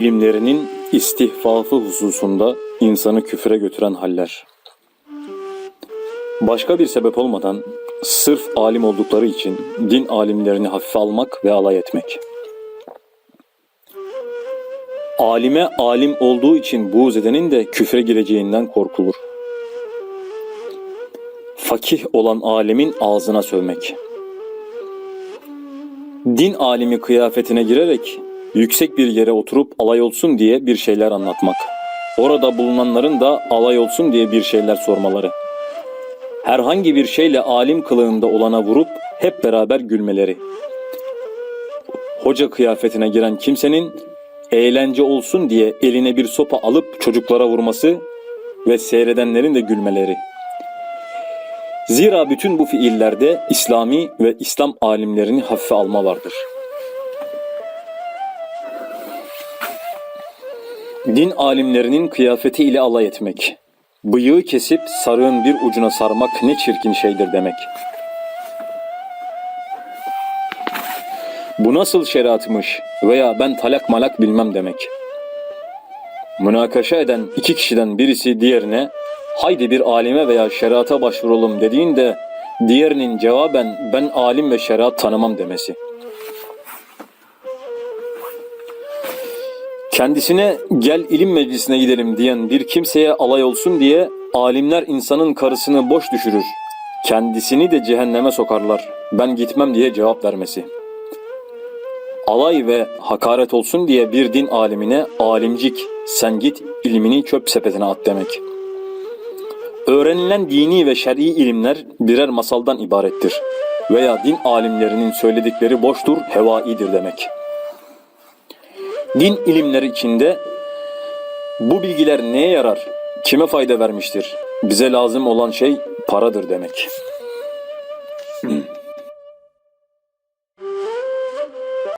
ilimlerinin istihfafı hususunda insanı küfre götüren haller. Başka bir sebep olmadan sırf alim oldukları için din alimlerini hafife almak ve alay etmek. Alime alim olduğu için buğz edenin de küfre gireceğinden korkulur. Fakih olan alemin ağzına sövmek. Din alimi kıyafetine girerek yüksek bir yere oturup alay olsun diye bir şeyler anlatmak. Orada bulunanların da alay olsun diye bir şeyler sormaları. Herhangi bir şeyle alim kılığında olana vurup hep beraber gülmeleri. Hoca kıyafetine giren kimsenin eğlence olsun diye eline bir sopa alıp çocuklara vurması ve seyredenlerin de gülmeleri. Zira bütün bu fiillerde İslami ve İslam alimlerini hafife alma vardır. Din alimlerinin kıyafeti ile alay etmek. Bıyığı kesip sarığın bir ucuna sarmak ne çirkin şeydir demek. Bu nasıl şeriatmış veya ben talak malak bilmem demek. Münakaşa eden iki kişiden birisi diğerine haydi bir alime veya şeriata başvuralım dediğinde diğerinin cevaben ben alim ve şeriat tanımam demesi. Kendisine gel ilim meclisine gidelim diyen bir kimseye alay olsun diye alimler insanın karısını boş düşürür. Kendisini de cehenneme sokarlar. Ben gitmem diye cevap vermesi. Alay ve hakaret olsun diye bir din alimine alimcik sen git ilmini çöp sepetine at demek. Öğrenilen dini ve şer'i ilimler birer masaldan ibarettir. Veya din alimlerinin söyledikleri boştur, hevaidir demek. Din ilimleri içinde bu bilgiler neye yarar, kime fayda vermiştir? Bize lazım olan şey paradır demek.